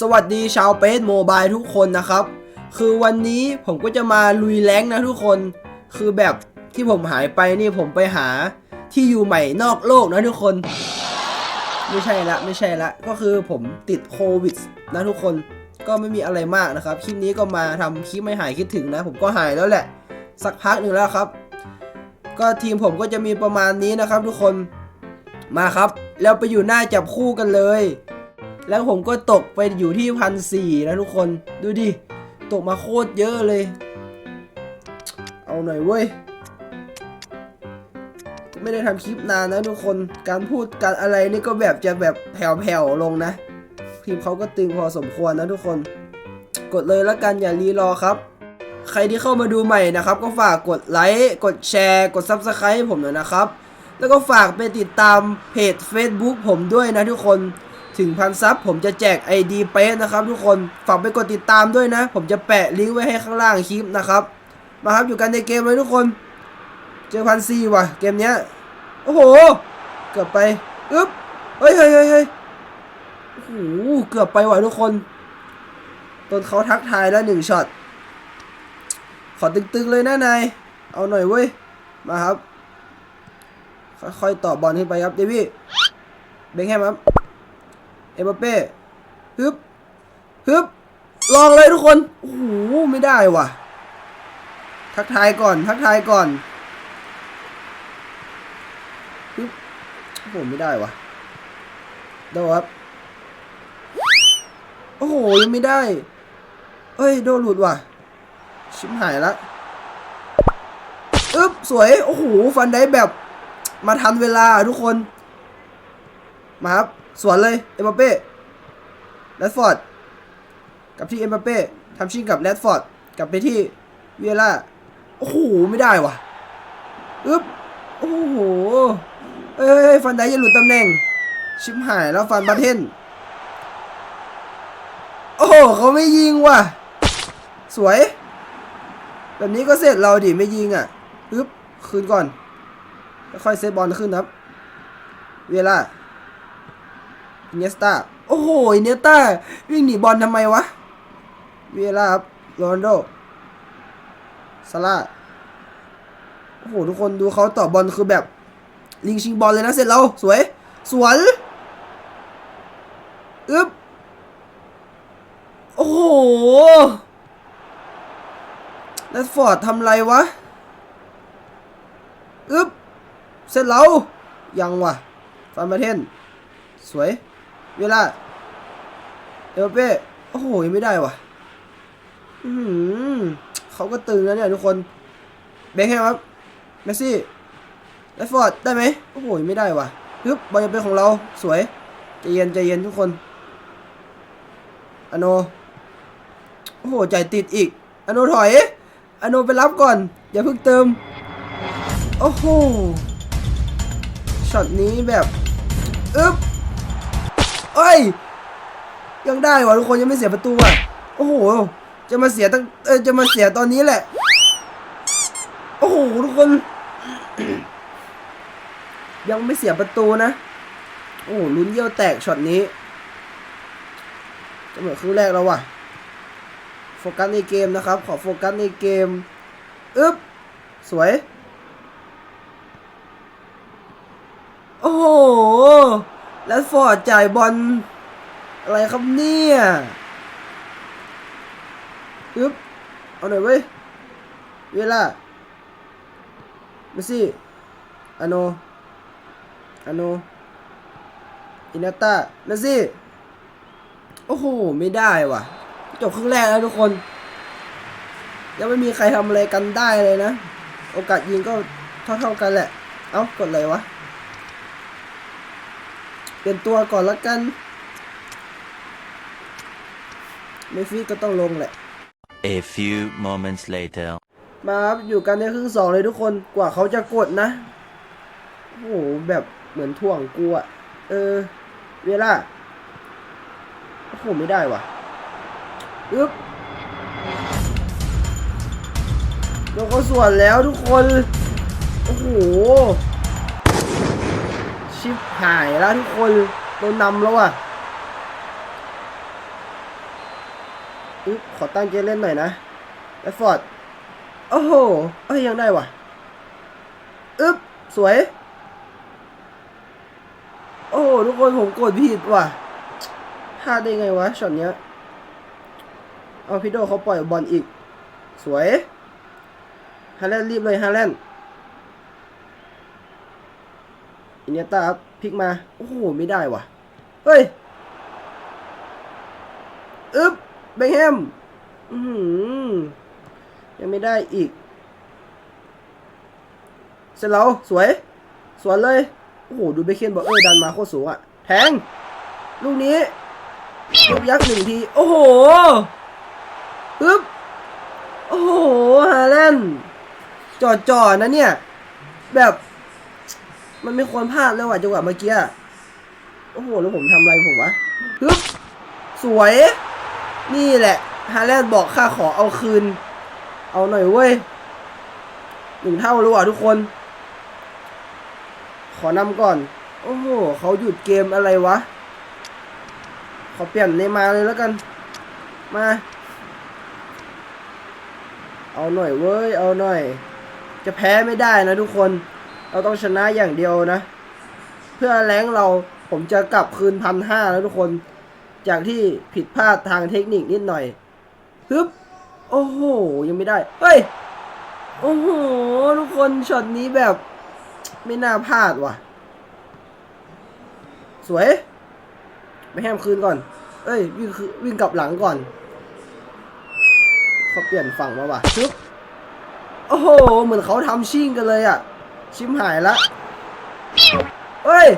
สวัสดีชาวเปซโมบายทุกคนนะครับ คือวันนี้ผมก็จะมาลุยแรงนะทุกคน คือแบบที่ผมหายไปนี่ผมไปหาที่อยู่ใหม่นอกโลกนะทุกคน ไม่ใช่ละไม่ใช่ละ ก็คือผมติดโควิดนะทุกคนก็ไม่มีอะไรมากนะครับคลิปนี้ก็มาทำคลิปไม่หายคิดถึงนะ ผมก็หายแล้วแหละ สักพักหนึ่งแล้วครับ ก็ทีมผมก็จะมีประมาณนี้นะครับ ทุกคนมาครับ แล้วไปอยู่หน้าจับคู่กันเลย แล้วผมก็ตกไปอยู่ที่พันสี่นะทุกคน ดูดิ ตกมาโคตรเยอะเลย เอาหน่อยเว้ย ไม่ได้ทำคลิปนานนะทุกคน การพูดการอะไรนี่ก็แบบจะแบบแผ่วๆลงนะ ทีมเขาก็ตึงพอสมควรนะทุกคน กดเลยแล้วกันอย่ารีรอครับ ใครที่เข้ามาดูใหม่นะครับ ก็ฝากกดไลค์ กดแชร์ กด Subscribe ให้ผมหน่อยนะครับ แล้วก็ฝากไปติดตามเพจ Facebook ผมด้วยนะทุกคน ถึงพันซับผมจะแจก ID เป๊ะนะครับ ทุกคนฝากไปกดติดตามด้วยนะ ผมจะแปะลิงก์ไว้ให้ข้างล่างคลิปนะครับ มาครับอยู่กันในเกมเลยทุกคน เจอพันซีว่ะ เกมเนี้ยโอ้โห เกือบไปอึ๊บเฮ้ยเฮ้ยเฮ้ยโอ้โหเกือบไปว่ะทุกคนตนเขาทักทายแล้วหนึ่งช็อตขอตึงๆเลยนะนายเอาหน่อยเว้ยมาครับค่อยๆต่อบอลขึ้นไปครับเดวี่เบงแฮมครับ เอ็มบัปเป้ฮึบฮึบลองเลยทุกคน โอ้โห ไม่ได้ว่ะ ทักทายก่อน ทักทายก่อนฮึบโอ้โหไม่ได้ว่ะโดครับ โอ้โห ยังไม่ได้เอ้ย โดนหลุดว่ะ ชิบหายละอึ๊บ สวย โอ้โห ฟันได้แบบ มาทันเวลาทุกคน มาครับ สวนเลยเอ็มบัปเป้แรดฟอร์ดกลับที่เอ็มบัปเป้ทำชิงกับแรดฟอร์ดกลับไปที่เวียร่าโอ้โหไม่ได้ว่ะอึ๊บโอ้โหเอ้ยฟันได้ยังหลุดตำแหน่ง ชิบหายแล้วฟันบาเทนโอ้โหเขาไม่ยิงว่ะ สวย แบบนี้ก็เสร็จเราดิไม่ยิงอะอึ๊บคืนก่อน ค่อยเซตบอลขึ้นครับ เวลา เนสตาโอ้โหเนสตาวิ่งหนีบอลทำไมวะเวลาครับโรนโดซาร่าโอ้โหทุกคนดูเขาต่อบอลคือแบบ ลิงชิงบอลเลยนะเสร็จแล้วสวย สวนอึ๊บโอ้โหแรดฟอร์ดทำไรวะอึ๊บเสร็จแล้วยังวะฟาร์มาเทนสวย เวลาเอลเป้โอ้โหยังไม่ได้ว่ะอือหือเขาก็ตึงแล้วเนี่ยทุกคนเบคแฮมครับเมสซี่แรดฟอร์ดได้ไหมโอ้โหยังไม่ได้ว่ะฮึบบอลยังเป็นของเราสวยใจเย็นใจเย็นทุกคนอโนโอ้โหใจติดอีกอโนถอยอโนไปรับก่อน อย่าเพิ่งเติม โอ้โหช็อตนี้แบบอึ๊บ ย ยังได้วะทุกคนยังไม่เสียประตูอะโอ้โห จะมาเสียตั้งเออจะมาเสียตอนนี้แหละ โอ้โหทุกคน ยังไม่เสียประตูนะ โอ้ลุ้นเยี่ยวแตกช็อตนี้จะเหมือนครึ่งแรกแล้วว่ะ โฟกัสในเกมนะครับ ขอโฟกัสในเกมอึ๊บสวย โอ้โห แล้วฟอร์ดจ่ายบอลอะไรครับเนี่ยอึ๊บเอาหน่อยเว้ย เวลาเมสซี่อโนอโนอินาตาเมสซี่ โอ้โห ไม่ได้ว่ะ จบครึ่งแรกแล้วทุกคน ยังไม่มีใครทำอะไรกันได้เลยนะ โอกาสยิงก็เท่าๆกันแหละ เอ้ากดอะไรวะ เปลี่ยนตัวก่อนละกันเมฟี่ก็ต้องลงแหละ A few moments later. มาครับอยู่กันในครึ่งสองเลยทุกคนกว่าเขาจะกดนะ โอ้โหแบบเหมือนถ่วงกูอะเออ เวลาโอ้โหไม่ได้ว่ะอึ๊บโดนเขาส่วนแล้วทุกคน โอ้โห ชิบหายแล้วทุกคนโดนนำแล้วอะอึ๊บขอตั้งใจเล่นหน่อยนะแอฟฟอร์ดโอ้โหเอ้ยยังได้ว่ะอึ๊บสวย โอ้โหทุกคนผมกดผิดว่ะพลาดได้ไงวะช็อตเนี้ยเอาพี่โดเขาปล่อยบอลอีก สวยฮาแลนด์รีบเลยฮาแลนด์ อินเนต้าครับพลิกมา โอ้โห ไม่ได้ว่ะ เฮ้ย อึ๊บเบคแฮมอือหือยังไม่ได้อีก เสร็จแล้วสวย สวนเลย โอ้โห ดูเบคเคนบอกเอ้ยดันมาโคตรสูงอะแทง ลูกนี้ลูกยักษ์หนึ่งที โอ้โหปึ๊บ โอ้โห ฮาแลนด์จอดจอดนะเนี่ย แบบ มันไม่ควรพลาดเลยว่ะจังหวะเมื่อกี้ โอ้โห แล้วผมทำอะไรผมวะปึ๊บสวย นี่แหละ ฮาแลนด์บอกข้าขอเอาคืน เอาหน่อยเว้ยหนึ่งเท่าแล้วว่ะทุกคน ขอนำก่อน โอ้โหเขาหยุดเกมอะไรวะ ขอเปลี่ยนเนมาเลยแล้วกัน มา เอาหน่อยเว้ย เอาหน่อย จะแพ้ไม่ได้นะทุกคน เราต้องชนะอย่างเดียวนะ เพื่อแรงเราผมจะกลับคืนพันห้าแล้วทุกคน จากที่ผิดพลาดทางเทคนิคนิดหน่อยฮึบโอ้โห ยังไม่ได้ เฮ้ย โอ้โห ทุกคนช็อตนี้แบบไม่น่าพลาดว่ะ สวยไปแฮมคืนก่อน เอ้ย วิ่งวิ่งกลับหลังก่อนเขาเปลี่ยนฝั่งมาว่ะชึบโอ้โห เหมือนเขาทำชิ่งกันเลยอะ ชิมหายละเอ้ย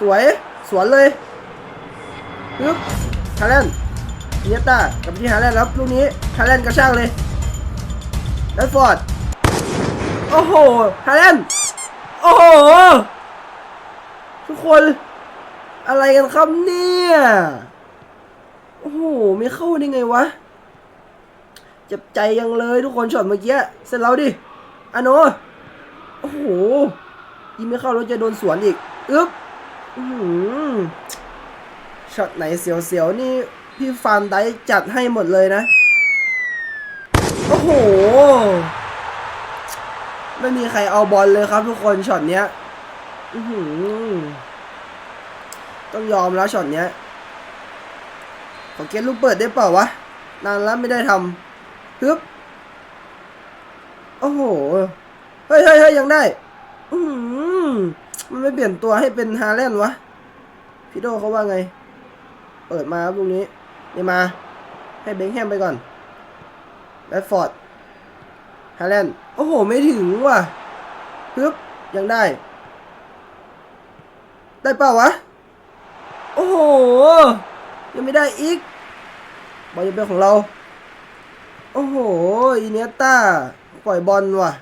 สวย สวนเลยฮึบฮาแลนด์เนียต้ากลับไปที่ฮาแลนด์แล้วลูกนี้ฮาแลนด์กระชากเลยแรดฟอร์ด โอ้โหฮาแลนด์โอ้โห ทุกคน อะไรกันครับเนี่ย โอ้โห ไม่เข้าได้ไงวะ เจ็บใจยังเลยทุกคนช็อตเมื่อกี้ เสร็จแล้วดิอโน โอ้โหยิงไม่เข้าแล้วจะโดนสวนอีกอึ๊บอื้อหือช็อตไหนเสียวๆนี่พี่ฟานได้จัดให้หมดเลยนะ โอ้โห ไม่มีใครเอาบอลเลยครับทุกคนช็อตเนี้ยอื้อหือต้องยอมแล้วช็อตเนี้ย ขอเก็ตลูกเปิดได้เปล่าวะ นานแล้วไม่ได้ทำฮึบโอ้โห ฮ้ยเฮ้ยเฮ้ยยังได้ อือหือมันไม่เปลี่ยนตัวให้เป็นฮาแลนด์วะ พี่โดเขาว่าไง เปิดมาครับตรงนี้เนี่มา ให้เบงแฮมไปก่อนแรดฟอร์ดฮาแลนด์ โอ้โห ไม่ถึงว่ะฮึบยังได้ ได้เปล่าวะ โอ้โห ยังไม่ได้อีก บอลยังเป็นของเรา โอ้โหอินเนยต้า ปล่อยบอลว่ะ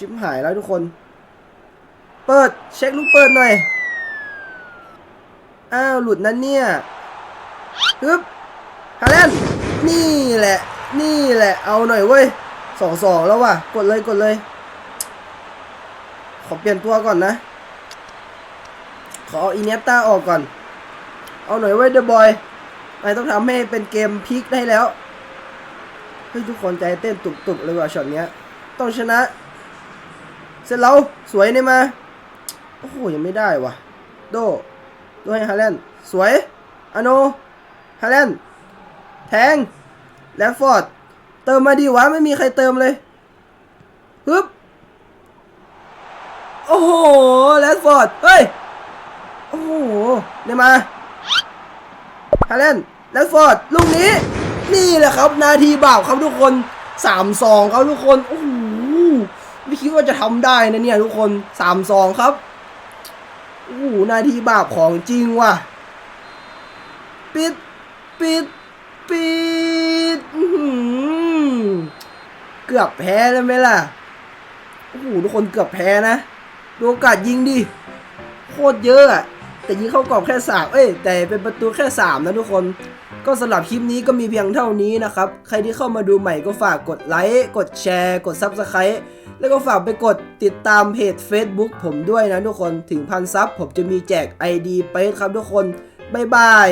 ชิปหายแล้วทุกคน เปิดเช็คลูกเปิดหน่อย อ้าวหลุดนั่นเนี่ยฮึบฮาแลนนี่แหละ นี่แหละ เอาหน่อยเว้ยสองสองแล้วว่ะ กดเลยกดเลย ขอเปลี่ยนตัวก่อนนะ ขอเอาอินเนต้าออกก่อน เอาหน่อยเว้ยเดอะบอยนายต้องทำให้เป็นเกมพลิกได้แล้ว เฮ้ย ทุกคนใจเต้นตุบๆเลยว่ะช็อตเนี้ย ต้องชนะ เสร็จแล้วสวยเนี่ยมา โอ้โหยังไม่ได้วะโดโดให้ฮาแลนด์สวยอโนฮาแลนด์แทงแลฟฟอร์ด เติมมาดีวะ ไม่มีใครเติมเลยฮึบโอ้โหแลฟฟอร์ด เฮ้ย โอ้โหเนี่ยมาฮาแลนด์แลฟฟอร์ด ลูกนี้ นี่แหละครับ นาทีบาปครับทุกคนสามสองครับทุกคน โอ้โห ไม่คิดว่าจะทำได้นะเนี่ยทุกคนสามสองครับโอ้โหนาทีบาปของจริงว่ะ ปิด ปิด ปิดเกือบแพ้แล้วไหมล่ะโอ้โหทุกคนเกือบแพ้นะดูโอกาสยิงดิ โคตรเยอะอะแต่ยิงเข้ากรอบแค่สามเอ้ย แต่เป็นประตูแค่สามนะทุกคน ก็สำหรับคลิปนี้ก็มีเพียงเท่านี้นะครับ ใครที่เข้ามาดูใหม่ก็ฝากกดไลค์ กดแชร์ กด Subscribe แล้วก็ฝากไปกดติดตามเพจ Facebook ผมด้วยนะทุกคน ถึงพันซับผมจะมีแจก ID ไปครับทุกคน บ๊ายบาย